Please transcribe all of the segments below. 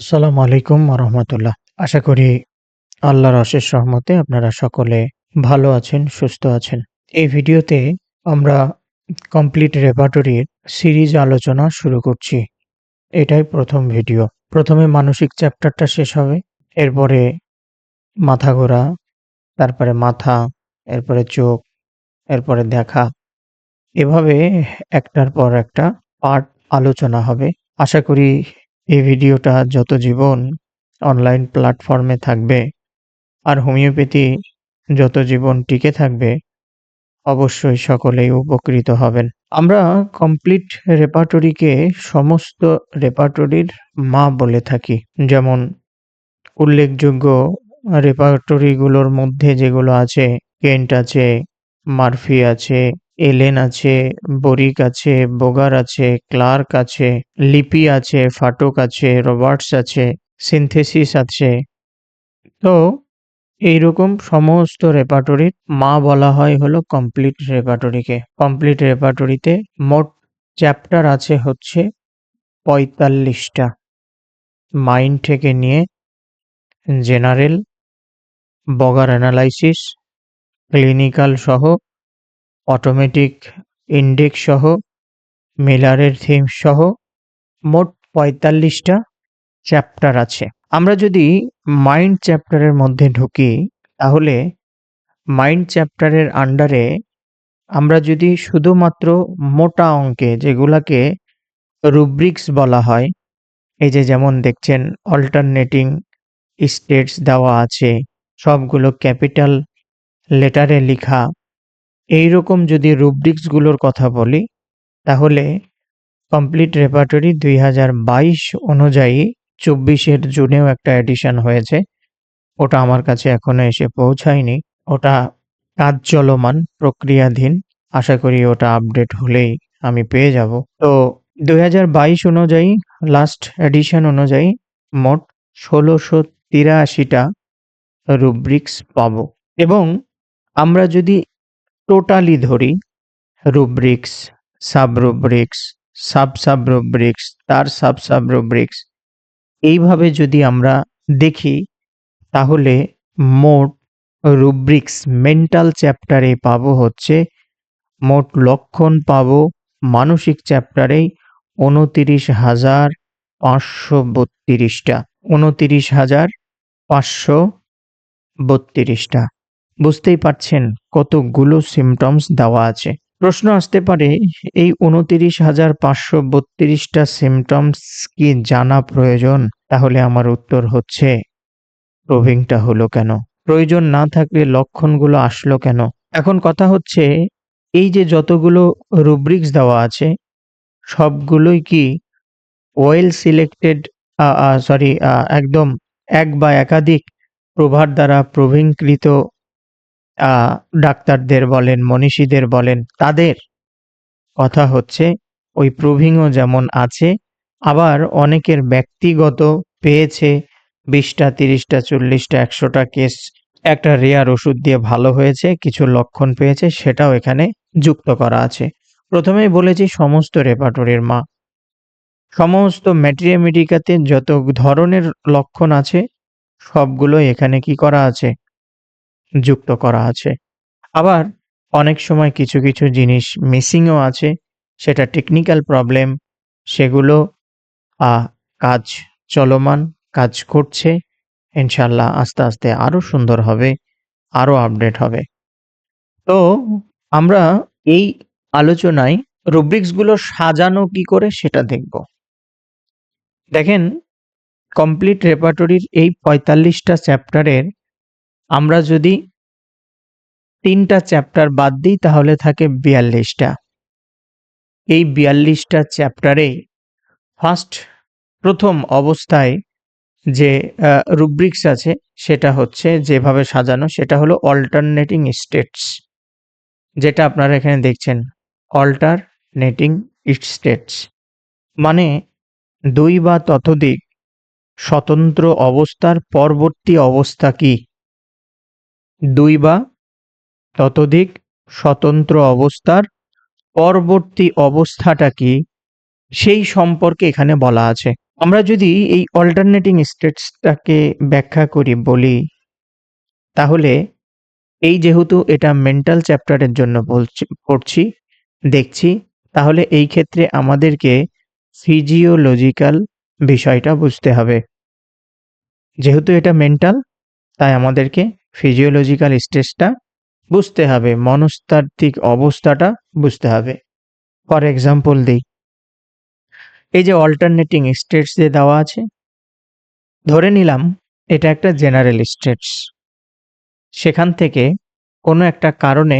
আসসালামু আলাইকুম রহমতুল্লাহ। আশা করি আল্লাহর অশেষ রহমতে আপনারা সকলে ভালো আছেন, সুস্থ আছেন। এই ভিডিওতে আমরা কমপ্লিট রেপার্টরির সিরিজ আলোচনা শুরু করছি। এটাই প্রথম ভিডিও। প্রথমে মানসিক চ্যাপ্টারটা শেষ হবে, এরপরে মাথা ঘোরা, তারপরে মাথা, এরপরে চোখ, এরপরে দেখা। এভাবে একটার পর একটা পার্ট আলোচনা হবে। আশা করি এই ভিডিওটা যত জীবন অনলাইন প্ল্যাটফর্মে থাকবে আর হোমিওপ্যাথি যত জীবন টিকে থাকবে, অবশ্যই সকলেই উপকৃত হবেন। আমরা কমপ্লিট রেপার্টরিকে সমস্ত রেপার্টরির মা বলে থাকি। যেমন উল্লেখযোগ্য রেপার্টরিগুলোর মধ্যে যেগুলো আছে কেন্ট আছে মার্ফি আছে এলেন আছে, বরিক আছে, বোগার আছে, ক্লার্ক আছে, লিপি আছে, ফাটক আছে, রবার্টস আছে, সিনথেসিস আছে। তো এইরকম সমস্ত রেপাটরির মা বলা হয় হলো কমপ্লিট রেপার্টরিকে। কমপ্লিট রেপাটরিতে মোট চ্যাপ্টার আছে হচ্ছে পঁয়তাল্লিশটা। মাইন্ড থেকে নিয়ে জেনারেল, বগার অ্যানালাইসিস, ক্লিনিক্যাল সহ অটোমেটিক ইন্ডেক্স সহ, মিলারের থিম সহ মোট পঁয়তাল্লিশটা চ্যাপ্টার আছে। আমরা যদি মাইন্ড চ্যাপ্টারের মধ্যে ঢুকি, তাহলে মাইন্ড চ্যাপ্টারের আন্ডারে আমরা যদি শুধুমাত্র মোটা অঙ্কে যেগুলাকে রুব্রিক্স বলা হয়, এই যে যেমন দেখছেন অল্টারনেটিং স্টেটস দেওয়া আছে, সবগুলো ক্যাপিটাল লেটারে লেখা এই রকম যদি রুব্রিক্সগুলোর কথা বলি, তাহলে কমপ্লিট রেপার্টরি দুই হাজার বাইশ অনুযায়ী চব্বিশের জুনেও একটা এডিশন হয়েছে। ওটা আমার কাছে এখনও এসে পৌঁছায়নি। ওটা কাজ চলমান প্রক্রিয়াধীন। আশা করি ওটা আপডেট হলেই আমি পেয়ে যাব। তো দুই হাজার বাইশ অনুযায়ী, লাস্ট এডিশন অনুযায়ী মোট ষোলোশো তিরাশিটা রুব্রিক্স পাবো। এবং আমরা যদি টোটালি ধরি। Rubrics sub rubrics sub sub rubrics তার সাব সাব রুব্রিক্স এইভাবে যদি আমরা দেখি, তাহলে মোট রুব্রিক্স মেন্টাল চ্যাপ্টারে পাবো হচ্ছে, মোট লক্ষণ পাবো মানসিক চ্যাপ্টারেই উনতিরিশ হাজার পাঁচশো বত্রিশটা। উনতিরিশ হাজার পাঁচশো বত্রিশটা। বুঝতেই পারছেন কতগুলো সিমটমস দেওয়া আছে। প্রশ্ন আসতে পারে, এই উনতিরিশ হাজার পাঁচশো বত্রিশটা সিমটমস কি জানা প্রয়োজন? তাহলে আমার উত্তর হচ্ছে প্রভিংটা হলো কেন? প্রয়োজন না থাকলে লক্ষণগুলো আসলো কেন? এখন কথা হচ্ছে, এই যে যতগুলো রুব্রিক্স দেওয়া আছে, সবগুলোই কি ওয়েল সিলেক্টেড সরি একদম এক বা একাধিক প্রভার দ্বারা প্রভিংকৃত ডাক্তারদের বলেন, মনীষীদের বলেন, তাদের কথা হচ্ছে ওই প্রুভিংও যেমন আছে, আবার অনেকের ব্যক্তিগত পেয়েছে বিশটা, তিরিশটা, চল্লিশটা, একশোটা কেস। একটা রেয়ার ওষুধ দিয়ে ভালো হয়েছে, কিছু লক্ষণ পেয়েছে, সেটাও এখানে যুক্ত করা আছে। প্রথমেই বলেছি সমস্ত রেপার্টরির মা। সমস্ত ম্যাটেরিয়া মেডিকাতে যত ধরনের লক্ষণ আছে সবগুলো এখানে কি করা আছে? যুক্ত করা আছে। আবার অনেক সময় কিছু কিছু জিনিস মিসিংও আছে, সেটা টেকনিক্যাল প্রবলেম সেগুলো কাজ চলমান, কাজ করছে ইনশাল্লাহ আস্তে আস্তে আরও সুন্দর হবে আরও আপডেট হবে। তো আমরা এই আলোচনায় রুব্রিক্সগুলো সাজানো কি করে সেটা দেখব। দেখেন কমপ্লিট রেপার্টরির এই পঁয়তাল্লিশটা চ্যাপ্টারের আমরা যদি তিনটা চ্যাপ্টার বাদ দিই, তাহলে থাকে বিয়াল্লিশটা। এই বিয়াল্লিশটা চ্যাপ্টারে ফার্স্ট প্রথম অবস্থায় যে রুব্রিক্স আছে, সেটা হচ্ছে যেভাবে সাজানো, সেটা হলো অল্টারনেটিং স্টেটস যেটা আপনারা এখানে দেখছেন। অল্টারনেটিং স্টেটস মানে দুই বা ততোধিক স্বতন্ত্র অবস্থার পরবর্তী অবস্থা কি? দুই বা ততোধিক স্বতন্ত্র অবস্থার পরবর্তী অবস্থাটা কি? সেই সম্পর্কে এখানে বলা আছে। আমরা যদি এই অল্টারনেটিং স্টেটসটাকে ব্যাখ্যা করি, বলি, তাহলে এই যেহেতু এটা মেন্টাল চ্যাপ্টারের জন্য বলছি, পড়ছি, দেখছি, তাহলে এই ক্ষেত্রে আমাদেরকে ফিজিওলজিক্যাল বিষয়টা বুঝতে হবে। যেহেতু এটা মেন্টাল তাই আমাদেরকে ফিজিওলজিক্যাল স্টেজটা বুঝতে হবে, মনস্তাত্ত্বিক অবস্থাটা বুঝতে হবে। ফর এক্সাম্পল দিই, এই যে অল্টারনেটিং স্টেটস যে দেওয়া আছে, ধরে নিলাম এটা একটা জেনারেল স্টেটস সেখান থেকে কোনো একটা কারণে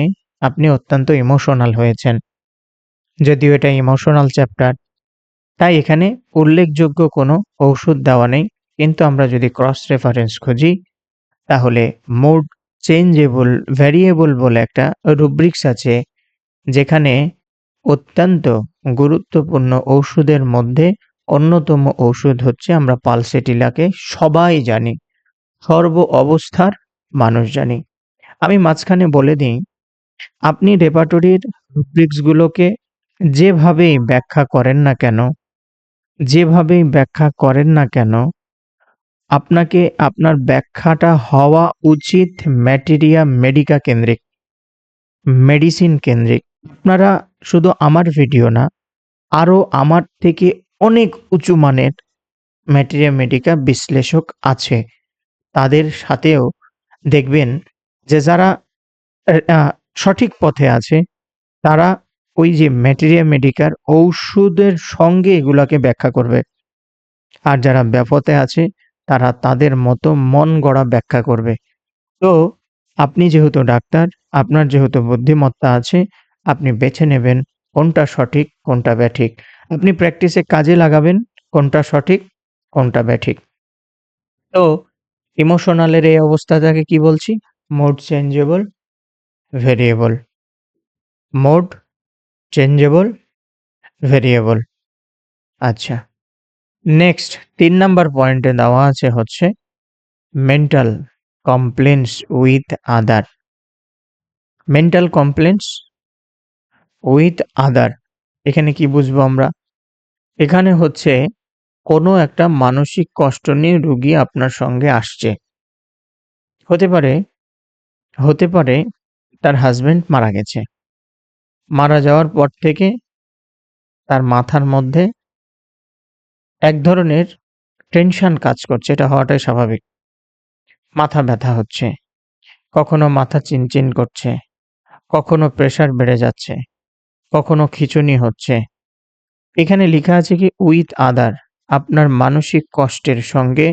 আপনি অত্যন্ত ইমোশনাল হয়েছেন, যদিও এটা ইমোশনাল চ্যাপ্টার তাই এখানে উল্লেখযোগ্য কোনো ঔষধ দেওয়া নেই, কিন্তু আমরা যদি ক্রস রেফারেন্স খুঁজি তাহলে মোড চেঞ্জেবল ভ্যারিয়েবল বলে একটা রুব্রিক্স আছে, যেখানে অত্যন্ত গুরুত্বপূর্ণ ঔষধের মধ্যে অন্যতম ঔষধ হচ্ছে আমরা পালসেটিলাকে সবাই জানি, সর্ব অবস্থার মানুষ জানি। আমি মাঝখানে বলে দিই, আপনি রেপার্টরির রুব্রিক্সগুলোকে যেভাবেই ব্যাখ্যা করেন না কেন, যেভাবেই ব্যাখ্যা করেন না কেন আপনাকে আপনার ব্যাখ্যাটা হওয়া উচিত ম্যাটেরিয়া মেডিকা কেন্দ্রিক, মেডিসিন কেন্দ্রিক। আপনারা শুধু আমার ভিডিও না, আরও আমার থেকে অনেক উঁচু মানের ম্যাটেরিয়া মেডিকা বিশ্লেষক আছে। তাদের সাথেও দেখবেন যে যারা সঠিক পথে আছে, তারা ওই যে ম্যাটেরিয়া মেডিকার ঔষধের সঙ্গে এগুলাকে ব্যাখ্যা করবে। আর যারা ব্যাপতে আছে তারা তাদের মতো মন গড়া ব্যাখ্যা করবে। তো, আপনি যেহেতু ডাক্তার, আপনার যেহেতু বুদ্ধিমত্তা আছে, আপনি বেছে নেবেন কোনটা সঠিক, কোনটা ব্যাঠিক। আপনি প্র্যাকটিসে কাজে লাগাবেন কোনটা সঠিক, কোনটা ব্যাঠিক। তো, ইমোশনালের এই অবস্থাটাকে কি বলছি? Mode changeable, variable. Mode changeable, variable. আচ্ছা। নেক্সট তিন নাম্বার পয়েন্টে দেওয়া আছে হচ্ছে mental complaints with other mental complaints with other এখানে কি বুঝব আমরা? এখানে হচ্ছে কোনো একটা মানসিক কষ্ট নিয়ে রুগী আপনার সঙ্গে আসছে। হতে পারে হতে পারে তার হাজব্যান্ড মারা গেছে। মারা যাওয়ার পর থেকে তার মাথার মধ্যে এক ধরনের টেনশন কাজ করছে, এটা হওয়াটাই স্বাভাবিক। মাথা ব্যথা হচ্ছে, কখনো মাথা চিনচিন করছে, কখনো প্রেশার বেড়ে যাচ্ছে, কখনো খিচুনি হচ্ছে। এখানে লেখা আছে কি উইথ আদার আপনার মানসিক কষ্টের সঙ্গে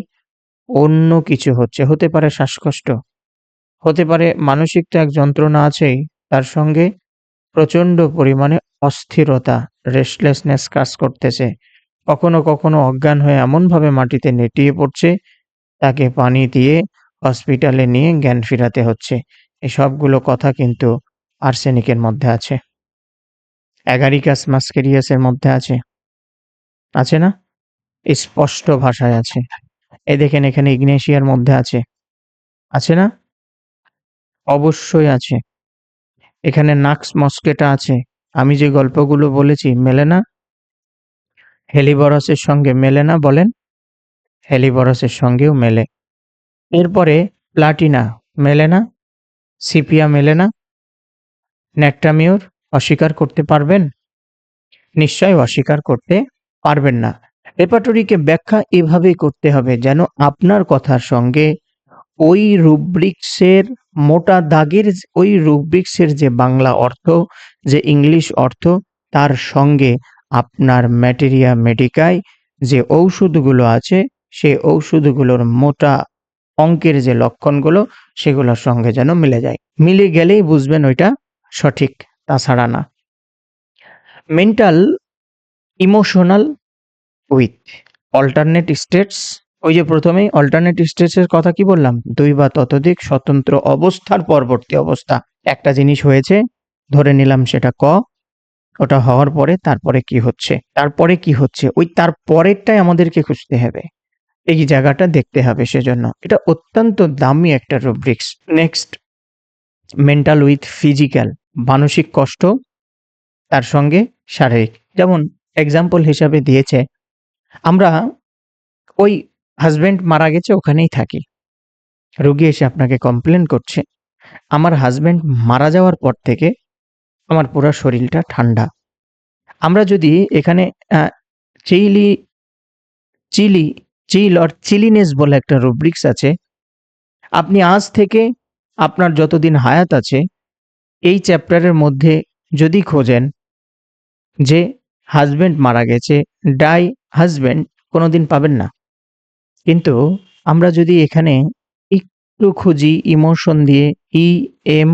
অন্য কিছু হচ্ছে। হতে পারে শ্বাসকষ্ট, হতে পারে মানসিক তো এক যন্ত্রণা আছেই, তার সঙ্গে প্রচণ্ড পরিমাণে অস্থিরতা রেস্টলেসনেস কাজ করতেছে। কখনো কখনো অজ্ঞান হয়ে এমনভাবে মাটিতে নেটিয়ে পড়ছে, তাকে পানি দিয়ে হসপিটালে নিয়ে জ্ঞান ফিরাতে হচ্ছে। এই সবগুলো কথা কিন্তু আর্সেনিকের মধ্যে আছে। অ্যাগারিকাস মাস্কেরিয়াসের মধ্যে আছে। আছে না? স্পষ্ট ভাষায় আছে। এ দেখেন এখানে ইগনেশিয়ার মধ্যে আছে। আছে না? অবশ্যই আছে। এখানে নাক্স মস্কেটা আছে। আমি যে গল্পগুলো বলেছি, মেলে না? হেলিবরসের সঙ্গে মেলে না বলেন? হেলিবরসের সঙ্গেও মেলে। এরপরে প্লাটিনা মেলে না? সিপিয়া মেলে না? ন্যাট্টামিওর অস্বীকার করতে পারবেন? নিশ্চয় অস্বীকার করতে পারবেন না। রেপাটরিকে ব্যাখ্যা এভাবেই করতে হবে যেন আপনার কথার সঙ্গে ওই রুব্রিক্সের মোটা দাগের ওই রুব্রিক্সের যে বাংলা অর্থ, যে ইংলিশ অর্থ, তার সঙ্গে আপনার ম্যাটেরিয়া মেডিকায় যে ঔষধগুলো আছে, সেই ঔষধগুলোর মোটা অঙ্কের যে লক্ষণগুলো, সেগুলোর সঙ্গে যেন মিলে যায়। মিলে গেলেই বুঝবেন ওইটা সঠিক, তাছাড়া না। Mental emotional with alternate states ওই যে প্রথমেই অল্টারনেট স্টেটসের কথা কি বললাম? দুই বা ততোধিক স্বতন্ত্র অবস্থার পরবর্তী অবস্থা। একটা জিনিস হয়েছে, ধরে নিলাম সেটা ক ওটা হওয়ার পরে তারপরে কি হচ্ছে? তারপরে কি হচ্ছে? ওই তার পরেরটাই আমাদেরকে খুঁজতে হবে। এই জায়গাটা দেখতে হবে সেজন্য। এটা অত্যন্ত দামি একটা rubrics next mental with physical মানসিক কষ্ট, তার সঙ্গে শারীরিক। যেমন এক্সাম্পল হিসাবে দিয়েছে, আমরা ওই হাসব্যান্ড মারা গেছে, ওখানেই থাকি। রুগী এসে আপনাকে কমপ্লেন করছে। আমার হাজব্যান্ড মারা যাওয়ার পর থেকে আমার পুরো শরীরটা ঠান্ডা। আমরা যদি এখানে chilly chilly, chill or chilliness বলে একটা রুব্রিক্স আছে, আপনি আজ থেকে আপনার যতদিন হায়াত আছে, এই চ্যাপ্টারের মধ্যে যদি খোঁজেন যে হাজব্যান্ড মারা গেছে, ডাই হাজব্যান্ড কোনোদিন পাবেন না। কিন্তু আমরা যদি এখানে একটু খুঁজি, ইমোশন দিয়ে, E M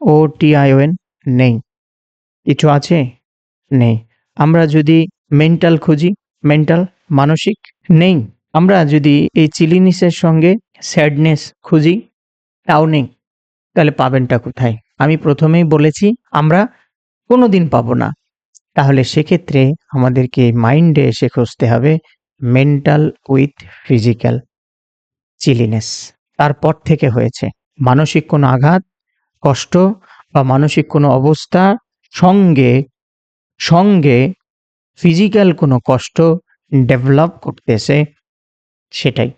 O T I নেই। কিছু আছে? নেই। আমরা যদি মেন্টাল খুঁজি মেন্টাল মানসিক, নেই। আমরা যদি এই চিলিনিসের সঙ্গে স্যাডনেস খুঁজি, তাও নেই। তাহলে পাবেনটা কোথায়? আমি প্রথমেই বলেছি, আমরা কোনো দিন পাবো না। তাহলে সেক্ষেত্রে আমাদেরকে মাইন্ডে এসে খুঁজতে হবে মেন্টাল উইথ ফিজিক্যাল চিলিনেস তারপর থেকে হয়েছে, মানসিক কোনো আঘাত, কষ্ট বা মানসিক কোনো অবস্থা সঙ্গে সঙ্গে ফিজিক্যাল কোনো কষ্ট ডেভেলপ করতেছে, সেটাই।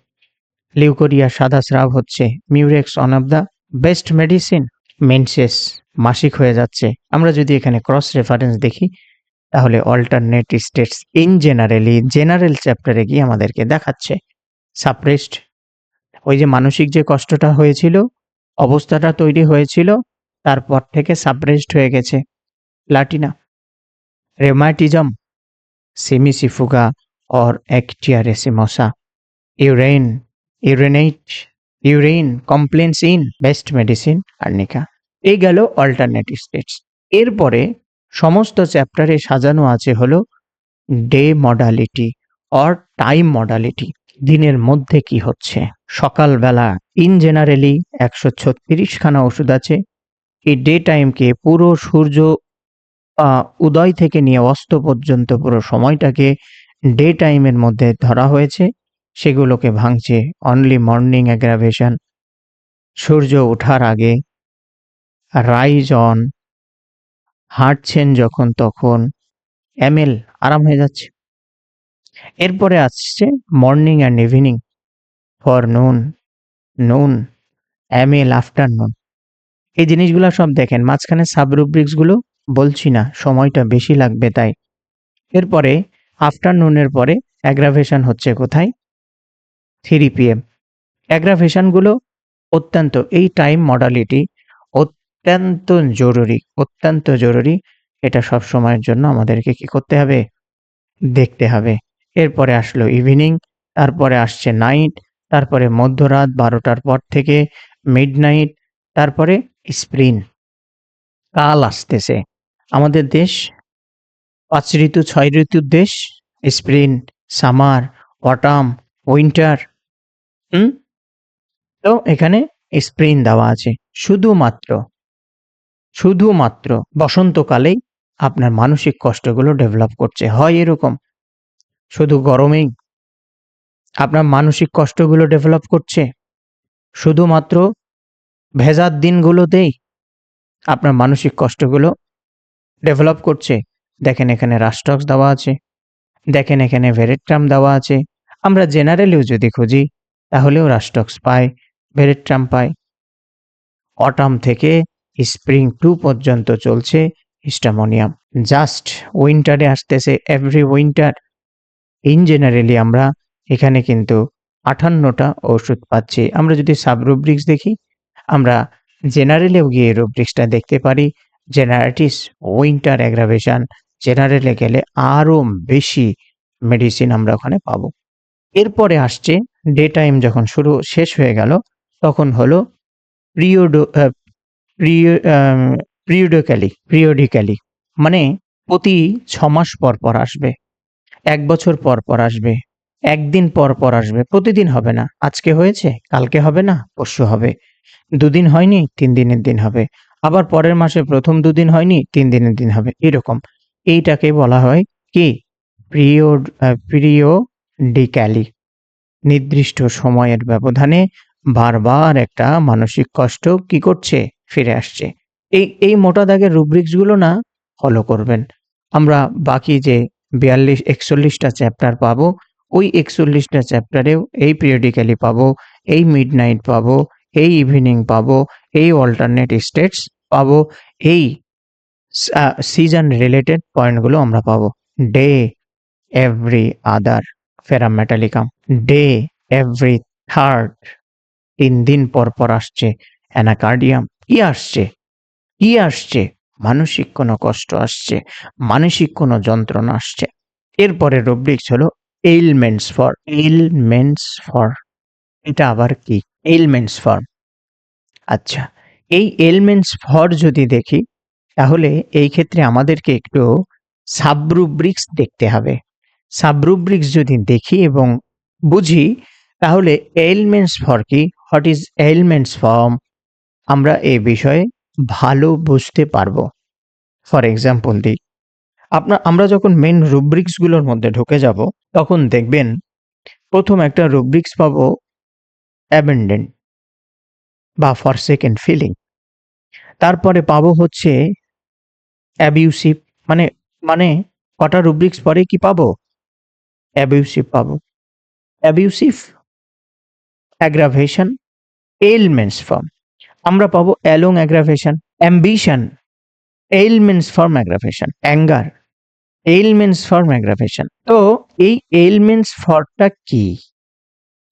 লিউকোরিয়া সাদা স্রাব হচ্ছে murex one of the best medicine menses মাসিক হয়ে যাচ্ছে। আমরা যদি এখানে ক্রস রেফারেন্স দেখি, তাহলে alternate states in generally general চ্যাপ্টারে গিয়ে আমাদেরকে দেখাচ্ছে। সাপ্রেসড ওই যে মানসিক যে কষ্টটা হয়েছিল, অবস্থাটা তৈরি হয়েছিল, তারপর থেকে সাপ্রেসড হয়ে গেছে। Platina rheumatism cimicifuga or actaea racemosa urine urinate urine complaints in best medicine arnica এই গেল অল্টারনেটিভ স্টেটস এরপরে সমস্ত চ্যাপ্টারে সাজানো আছে হলো day modality or time modality দিনের মধ্যে কি হচ্ছে সকালবেলা ইন জেনারেলি একশো ছত্রিশখানা ওষুধ আছে এই ডে টাইমকে পুরো সূর্য উদয় থেকে নিয়ে অস্ত পর্যন্ত পুরো সময়টাকে ডে টাইমের মধ্যে ধরা হয়েছে। সেগুলোকে ভাঙছে। অনলি মর্নিং অ্যাগ্রাভেশন সূর্য ওঠার আগে রাইজ অন। হাঁটছেন যখন তখন এমএল আরাম হয়ে যাচ্ছে। এরপরে আসছে মর্নিং অ্যান্ড ইভিনিং। ফর নুন নুন এমএল আফটারনুন। এই জিনিসগুলো সব দেখেন। মাঝখানে সাবরুব্রিক্সগুলো বলছি না, সময়টা বেশি লাগবে তাই। এরপরে আফটারনুনের পরে অ্যাগ্রাভেশন হচ্ছে কোথায়? থ্রি পিএম অ্যাগ্রাভেশনগুলো অত্যন্ত, এই টাইম মডালিটি অত্যন্ত জরুরি অত্যন্ত জরুরি। এটা সব সময়ের জন্য আমাদেরকে কি করতে হবে? দেখতে হবে। এরপরে আসলো ইভিনিং তারপরে আসছে নাইট তারপরে মধ্যরাত বারোটার পর থেকে মিড নাইট তারপরে স্প্রিন কাল আসতেছে। আমাদের দেশ, পাঁচ ঋতু, ছয় ঋতুর দেশ স্প্রিন সামার, অটাম, উইন্টার, হুম? তো এখানে স্প্রিন দেওয়া আছে। শুধুমাত্র শুধুমাত্র বসন্তকালেই আপনার মানসিক কষ্টগুলো ডেভেলপ করছে। হয় এরকম, শুধু গরমেই আপনার মানসিক কষ্টগুলো ডেভেলপ করছে, শুধুমাত্র ভেজার দিনগুলোতেই আপনার মানসিক কষ্টগুলো ডেভেলপ করছে। দেখেন এখানে রাস্টক্স দেওয়া আছে। দেখেন এখানে ভেরেট্রাম দেওয়া আছে। আমরা জেনারেলিও যদি খুঁজি, তাহলেও রাস্টক্স পাই ভেরেট্রাম পাই অটাম থেকে স্প্রিং টু পর্যন্ত চলছে হিস্টামোনিয়াম। জাস্ট উইন্টারে আসতেছে এভরি উইন্টার। ইন জেনারেলি আমরা এখানে কিন্তু আটান্নটা ওষুধ পাচ্ছি। আমরা যদি সাবরুব্রিক্স দেখি, আমরা জেনারেলেও গিয়ে রুব্রিক্সটা দেখতে পারি। জেনারেটিস উইন্টার অ্যাগ্রাভেশন জেনারেলে গেলে আরও বেশি মেডিসিন আমরা ওখানে পাবো। এরপরে আসছে ডে টাইম যখন শুরু, শেষ হয়ে গেল, তখন হলো প্রিয়োডো প্রিয়োডিক্যালি প্রিয়োডিক্যালি মানে প্রতি ছ মাস পর পর আসবে, এক বছর পর পর আসবে, একদিন পর পর আসবে, প্রতিদিন হবে না, আজকে হয়েছে, কালকে হবে না, পরশু হবে, দুদিন হয়নি, তিন দিনের দিন হবে। আবার পরের মাসে প্রথম দুদিন হয়নি, তিন দিনের দিন হবে। এরকম। এইটাকে বলা হয় কি? প্রিয় প্রিয়োডিক্যালি নির্দিষ্ট সময়ের ব্যবধানে বারবার একটা মানসিক কষ্ট কি করছে? ফিরে আসছে। এই এই মোটা দাগের রুব্রিক্সগুলো না ফলো করবেন। আমরা বাকি যে বিয়াল্লিশ, একচল্লিশটা চ্যাপ্টার পাবো, ওই একচল্লিশটা চ্যাপ্টারেও এই পিরিয়ডিক্যালি পাবো, এই মিড নাইট পাবো, এই ইভিনিং পাবো এই অল্টারনেট স্টেটস পাবো। এই সিজন রিলেটেড পয়েন্টগুলো আমরা পাবো। Day every other ferrum metallicum day every third তিন দিন পর পর আসছে অ্যানাকার্ডিয়াম কি আসছে? কি আসছে? মানসিক কোনো কষ্ট আসছে, মানসিক কোনো যন্ত্রণা আসছে। এরপরে রুব্রিক্স হলো এইলমেন্টস ফর এইলমেন্টস ফর এটা আবার কি? এইলমেন্টস ফর আচ্ছা এই এলমেন্টস ফর যদি দেখি, তাহলে এই ক্ষেত্রে আমাদেরকে একটু সাবরুব্রিক্স দেখতে হবে। সাবরুব্রিক্স যদি দেখি এবং বুঝি, তাহলে এলমেন্টস ফর কি? What is elements form? আমরা এই বিষয়ে ভালো বুঝতে পারব। ফর এক্সাম্পল দিই আপনার আমরা যখন মেন রুব্রিক্সগুলোর মধ্যে ঢুকে যাব, তখন দেখবেন প্রথম একটা রুব্রিক্স পাবো অ্যাবেন্ডেন্ট। বা ফর সেকেন্ড ফিলিং তারপরে পাবো হচ্ছে অ্যাবিউসিভ মানে মানে কটা রুব্রিক্স পরে কি পাবো? অ্যাবিউসিভ পাবো। অ্যাবিউসিভ অ্যাগ্রাভেশন এলমেন্টস ফর্ম আমরা পাবো along aggravation ambition elements form aggravation anger elements form aggravation তো এই এলমেন্টস ফরটা কি?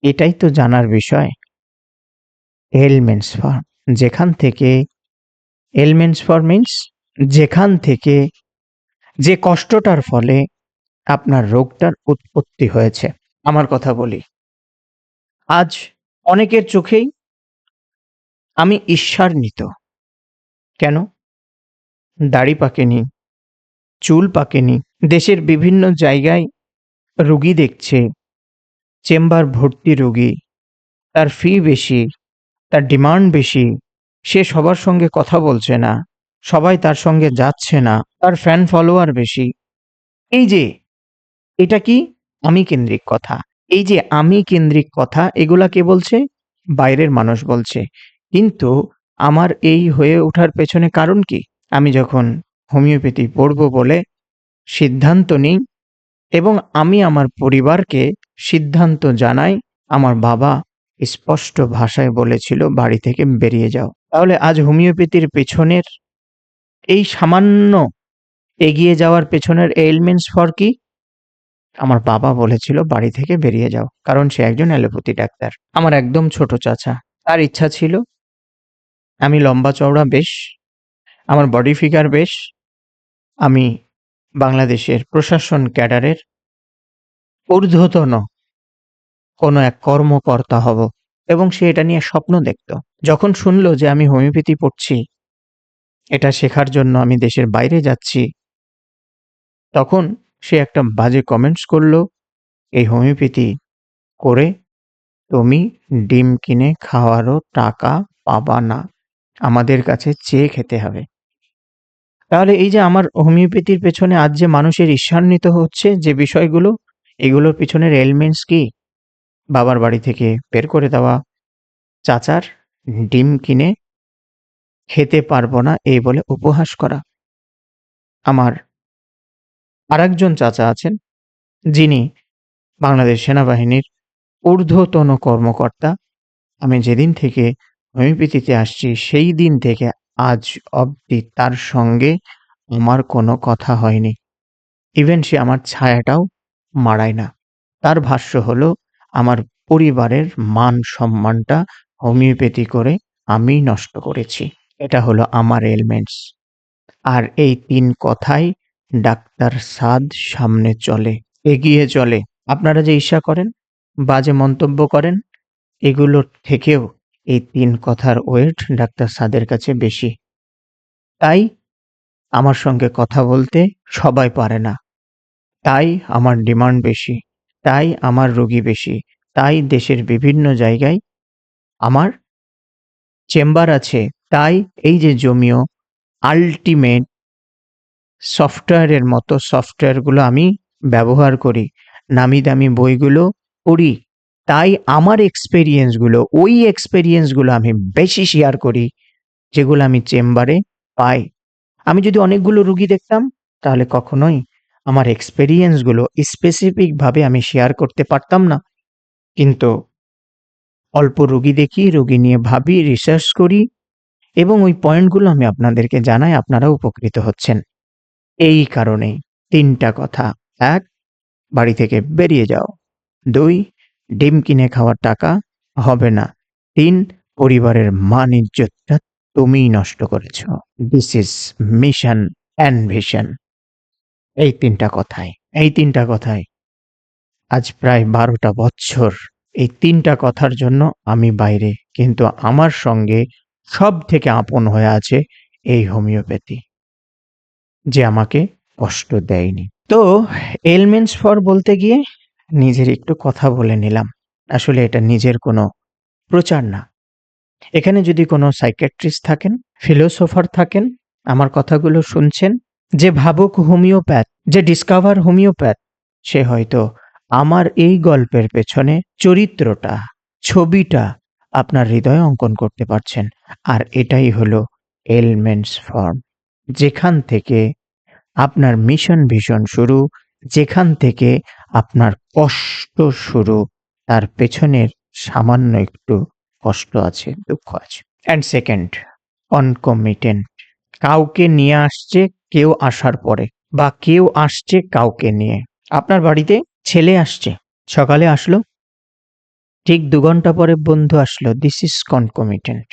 এটাই তো জানার বিষয়। এলমেন্টস ফর্ম যেখান থেকে এলমেন্টস ফর মিন্স যেখান থেকে যে কষ্টটার ফলে আপনার রোগটার উৎপত্তি হয়েছে। আমার কথা বলি। আজ অনেকের চোখেই আমি ঈর্ষান্বিত কেন? দাড়ি পাকেনি, চুল পাকেনি, দেশের বিভিন্ন জায়গায় রুগী দেখছে, চেম্বার ভর্তি রুগী, তার ফি বেশি তার ডিমান্ড বেশি। সে সবার সঙ্গে কথা বলছে না। সবাই তার সঙ্গে যাচ্ছে না। তার ফ্যান ফলোয়ার বেশি। এই যে, এটা কি আমি কেন্দ্রিক কথা? এই যে, আমি কেন্দ্রিক কথা, এগুলা কে বলছে? বাইরের মানুষ বলছে। কিন্তু আমার এই হয়ে ওঠার পেছনে কারণ কি? আমি যখন হোমিওপ্যাথি পড়ব বলে সিদ্ধান্ত নিই এবং আমি আমার পরিবারকে সিদ্ধান্ত জানাই, আমার বাবা স্পষ্ট ভাষায় বলেছিল, বাড়ি থেকে বেরিয়ে যাও। তাহলে আজ হোমিওপ্যাথির পেছনের এই সামান্য এগিয়ে যাওয়ার পেছনের এলিমেন্টস ফর কি? আমার বাবা বলেছিল, বাড়ি থেকে বেরিয়ে যাও। কারণ সে একজন অ্যালোপ্যাথি ডাক্তার। আমার একদম ছোট চাচা। তার ইচ্ছা ছিল, আমি লম্বা চওড়া বেশ, আমার বডি ফিগার বেশ, আমি বাংলাদেশের প্রশাসন ক্যাডারের ঊর্ধ্বতন কোনো এক কর্মকর্তা হব। এবং সে এটা নিয়ে স্বপ্ন দেখত। যখন শুনলো যে আমি হোমিওপ্যাথি পড়ছি, এটা শেখার জন্য আমি দেশের বাইরে যাচ্ছি, তখন সে একটা বাজে কমেন্টস করল, এই হোমিওপ্যাথি করে তুমি ডিম কিনে খাওয়ারও টাকা পাবা না। আমাদের কাছে চেয়ে খেতে হবে। তাহলে এই যে আমার হোমিওপ্যাথির পেছনে আজ যে মানুষের ঈর্ষান্বিত হচ্ছে যে বিষয়গুলো, এগুলোর পিছনের এলিমেন্টস কি? বাবার বাড়ি থেকে বের করে দেওয়া। চাচার ডিম কিনে খেতে পারব না এই বলে উপহাস করা। আমার আরেকজন চাচা আছেন, যিনি বাংলাদেশ সেনাবাহিনীর ঊর্ধ্বতন কর্মকর্তা। আমি যেদিন থেকে হোমিওপ্যাথিতে আসছি, সেই দিন থেকে আজ অবধি তার সঙ্গে আমার কোনো কথা হয়নি। ইভেন সে আমার ছায়াটাও মারায় না। তার ভাষ্য হলো আমার পরিবারের মান সম্মানটা হোমিওপ্যাথি করে আমি নষ্ট করেছি। এটা হলো আমার এলমেন্টস আর এই তিন কথাই ডাক্তার সাদ সামনে চলে, এগিয়ে চলে। আপনারা যে ঈর্ষা করেন, বাজে মন্তব্য করেন, এগুলোর থেকেও এই তিন কথার ওয়েট ডাক্তার সাদের কাছে বেশি। তাই আমার সঙ্গে কথা বলতে সবাই পারে না। তাই আমার ডিমান্ড বেশি। তাই আমার রোগী বেশি। তাই দেশের বিভিন্ন জায়গায় আমার চেম্বার আছে। তাই এই যে জমিও আলটিমেট সফটওয়্যারের মতো সফটওয়্যারগুলো আমি ব্যবহার করি, নামি দামি বইগুলো পড়ি। তাই আমার এক্সপেরিয়েন্সগুলো ওই এক্সপেরিয়েন্সগুলো আমি বেশি শেয়ার করি, যেগুলো আমি চেম্বারে পাই। আমি যদি অনেকগুলো রুগী দেখতাম, তাহলে কখনোই আমার এক্সপেরিয়েন্সগুলো স্পেসিফিকভাবে আমি শেয়ার করতে পারতাম না। কিন্তু অল্প রোগী দেখি, রোগী নিয়ে ভাবি রিসার্চ করি এবং ওই পয়েন্টগুলো আমি আপনাদেরকে জানাই আপনারা উপকৃত হচ্ছেন। এই কারণেই তিনটা কথা। এক, বাড়ি থেকে বেরিয়ে যাও। দুই, ডিম কিনে খাওয়ার টাকা হবে না। তিন, পরিবারের মান ইজ্জতটা তুমিই নষ্ট করেছ। This is mission and vision এই তিনটা কথাই, এই তিনটা কথাই। আজ প্রায় বারোটা বছর, এই তিনটা কথার জন্য আমি বাইরে, কিন্তু আমার সঙ্গে সব থেকে আপন হয়ে আছে এই হোমিওপ্যাথি, যে আমাকে কষ্ট দেয়নি। তো এলমেন্টস ফর বলতে গিয়ে নিজের একটু কথা বলে নিলাম। আসলে এটা নিজের কোনো প্রচার না। এখানে যদি কোনো সাইকেট্রিস্ট থাকেন, ফিলোসোফার থাকেন, আমার কথাগুলো শুনছেন যে ভাবুক হোমিওপ্যাথ, যে ডিসকভার হোমিওপ্যাথ, সে হয়তো আমার এই গল্পের পেছনে চরিত্রটা, ছবিটা আপনার হৃদয়ে অঙ্কন করতে পারছেন। আর এটাই হলো এলমেন্টস ফর্ম। যেখান থেকে আপনার মিশন ভিশন শুরু, যেখান থেকে আপনার কষ্ট শুরু, তার পেছনের সামান্য একটু কষ্ট আছে, দুঃখ আছে। অ্যান্ড সেকেন্ড অনকমিটেন্ট কাউকে নিয়ে আসছে কেউ আসার পরে বা কেউ আসছে কাউকে নিয়ে। আপনার বাড়িতে ছেলে আসছে, সকালে আসলো। ঠিক দু ঘণ্টা পরে বন্ধু আসলো দিস ইজ কনকমিটেন্ট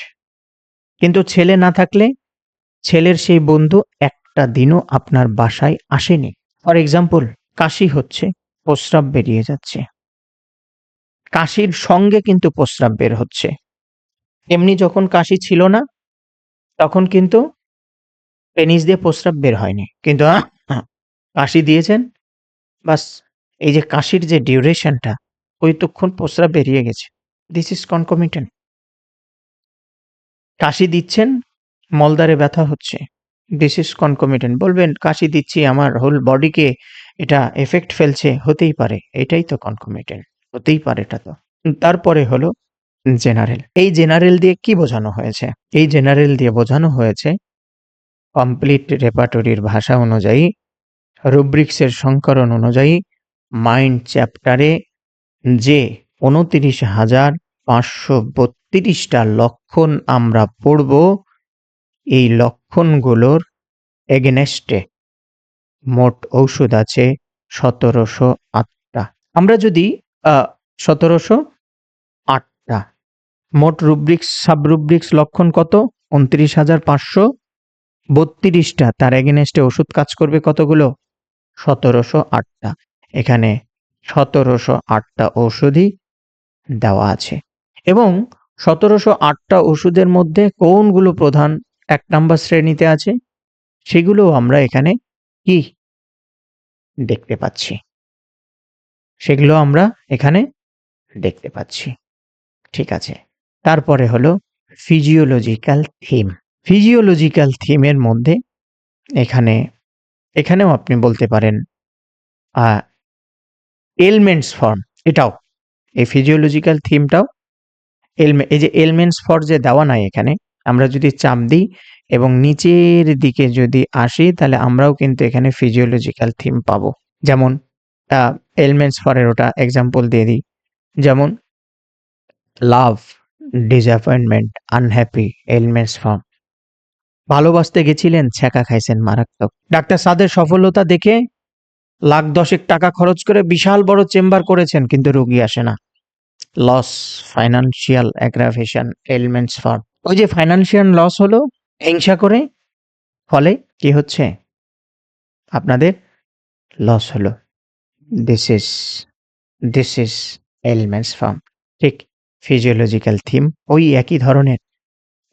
কিন্তু ছেলে না থাকলে ছেলের সেই বন্ধু একটা দিনও আপনার বাসায় আসেনি। ফর এক্সাম্পল, কাশি হচ্ছে, প্রস্রাব বেরিয়ে যাচ্ছে। কাশির সঙ্গে কিন্তু প্রস্রাব বের হচ্ছে। এমনি যখন কাশি ছিল না, তখন কিন্তু পেনিস দিয়ে প্রস্রাব বের হয়নি। কিন্তু কাশি দিয়েছেন? বাস, এই যে কাশির যে ডিউরেশনটা কতক্ষণ প্রস্রাব বেরিয়ে গেছে। দিস ইজ কনকমিটেন্ট কাশি দিচ্ছেন মলদারে ব্যথা হচ্ছে। দিস ইজ কনকমিটেন্ট বলবেন, কাশি দিচ্ছি, আমার হোল বডিকে এটা এফেক্ট ফেলছে। হতেই পারে। এটাই তো কনকমিটেন্ট হতেই পারে এটা তো। তারপরে হলো জেনারেল এই জেনারেল দিয়ে কি বোঝানো হয়েছে? এই জেনারেল দিয়ে বোঝানো হয়েছে কমপ্লিট রেপাটরির ভাষা অনুযায়ী রুব্রিক্সের সংকরণ অনুযায়ী মাইন্ড চ্যাপ্টারে যে উনতিরিশ হাজার পাঁচশো বত্রিশটা লক্ষণ আমরা পড়ব, এই লক্ষণগুলোর এগেনেস্টে মোট ঔষধ আছে সতেরোশো আটটা। আমরা যদি সতেরোশো আটটা মোট রুব্রিক্স সাব রুব্রিক্স লক্ষণ কত? উনত্রিশ হাজার পাঁচশো বত্রিশটা, তার এগেনেস্টে ওষুধ কাজ করবে কতগুলো? সতেরোশো আটটা। এখানে সতেরোশো আটটা ঔষধই দেওয়া আছে। এবং সতেরোশো আটটা ওষুধের মধ্যে কোনগুলো প্রধান? এক নম্বর শ্রেণীতে আছে। সেগুলো আমরা এখানে কি দেখতে পাচ্ছি। সেগুলো আমরা এখানে দেখতে পাচ্ছি। ঠিক আছে। তারপরে হলো ফিজিওলজিক্যাল থিম ফিজিওলজিক্যাল থিমের মধ্যে এখানে, এখানেও আপনি বলতে পারেন এলমেন্টস ফর্ম এটাও, এই ফিজিওলজিক্যাল থিমটাও এলমে এই যে এলমেন্টস ফর যে দেওয়া নাই এখানে, আমরা যদি চাপ দিই এবং নিচের দিকে যদি আসি, তাহলে আমরাও কিন্তু এখানে ফিজিওলজিক্যাল থিম পাবো। যেমন এলমেন্টস ফরের ওটা এক্সাম্পল দিয়ে দিই। যেমন love disappointment unhappy elements from ভালোবাসতে গেছিলেন, ছ্যাঁকা খাইছেন মারাত্মক। ডাক্তার সাদের সফলতা দেখে লাখ দশেক টাকা খরচ করে বিশাল বড় চেম্বার করেছেন, কিন্তু রোগী আসে না। Loss financial aggravation elements form ওই যে ফাইনান্সিয়াল লস হলো, হিংসা করে, ফলে কি হচ্ছে? আপনাদের লস হলো। This is this is elements from ঠিক ফিজিওলজিক্যাল থিম ওই একই ধরনের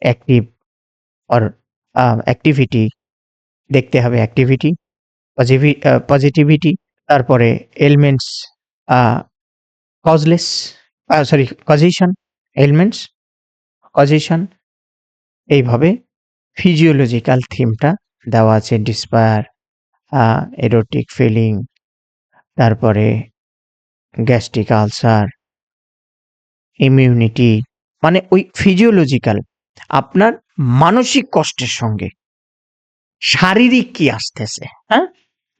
অ্যাক্টিভ অর অ্যাক্টিভিটি দেখতে হবে অ্যাক্টিভিটি পজিটিভিটি তারপরে elements causeless sorry causation elements causation এইভাবে ফিজিওলজিক্যাল থিমটা দেওয়া আছে ডিসপায়ার এরোটিক ফিলিং তারপরে গ্যাস্ট্রিক আলসার ইমিউনিটি মানে ওই ফিজিওলজিক্যাল আপনার মানসিক কষ্টের সঙ্গে শারীরিক কি আসতেছে হ্যাঁ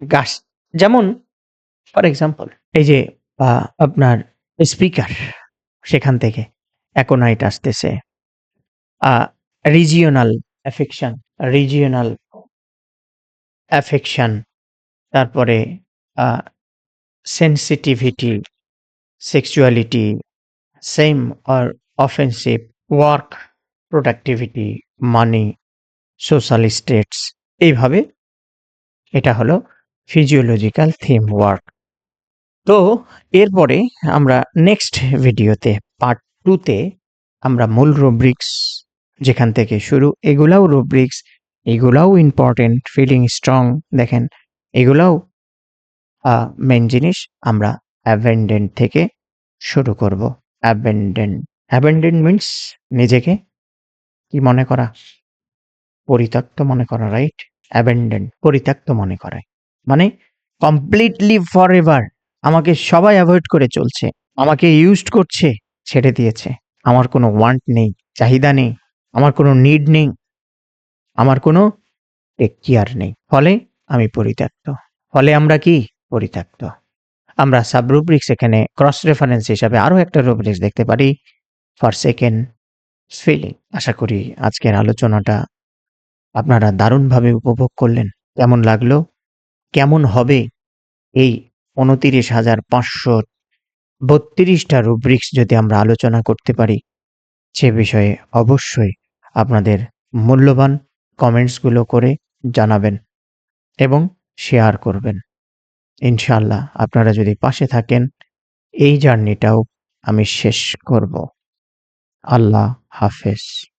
গাছ যেমন ফর এক্সাম্পল এই যে আপনার স্পিকার সেখান থেকে অ্যাকোনাইট আসতেছে। রিজিওনাল অ্যাফেকশন, রিজিওনাল অ্যাফেকশন তারপরে sensitivity, sexuality, same or offensive, work, productivity, money, social status এইভাবে এটা হলো ফিজিওলজিক্যাল থিম ওয়ার্ক। তো এরপরে আমরা নেক্সট ভিডিওতে পার্ট টুতে আমরা মূল রুব্রিক্স যেখান থেকে শুরু এগুলাও রুব্রিক্স, এগুলাও ইম্পর্টেন্ট ফিলিং স্ট্রং দেখেন এগুলাও মেন জিনিস আমরা অ্যাবেন্ডন থেকে শুরু করব। অ্যাবেন্ডন, অ্যাবেন্ডন মিনস নিজেকে কি মনে করা? পরিত্যক্ত মনে করা, রাইট? অ্যাবেন্ডন পরিত্যক্ত মনে করা। মানে কমপ্লিটলি ফরএভার আমাকে সবাই এভয়েড করে চলছে। আমাকে ইউজড করছে, ছেড়ে দিয়েছে। আমার কোনো ওয়ান্ট নেই, চাহিদা নেই, আমার কোনো নিড নেই। আমার কোনো টেক কেয়ার নেই। ফলে আমি পরিত্যক্ত। ফলে আমরা কি? পরিত্যক্ত। আমরা সাব রুব্রিক্স এখানে ক্রস রেফারেন্স হিসাবে আরও একটা রুব্রিক্স দেখতে পারি ফর সেকেন্ড ফিলিং। আশা করি আজকের আলোচনাটা আপনারা দারুণভাবে উপভোগ করলেন। কেমন লাগল? কেমন হবে এই উনতিরিশ হাজার পাঁচশো বত্রিশটা রুব্রিক্স যদি আমরা আলোচনা করতে পারি, সে বিষয়ে অবশ্যই আপনাদের মূল্যবান কমেন্টসগুলো করে জানাবেন এবং শেয়ার করবেন। ইনশাল্লাহ আপনারা যদি পাশে থাকেন, এই জার্নিটাও আমি শেষ করব। আল্লাহ হাফেজ।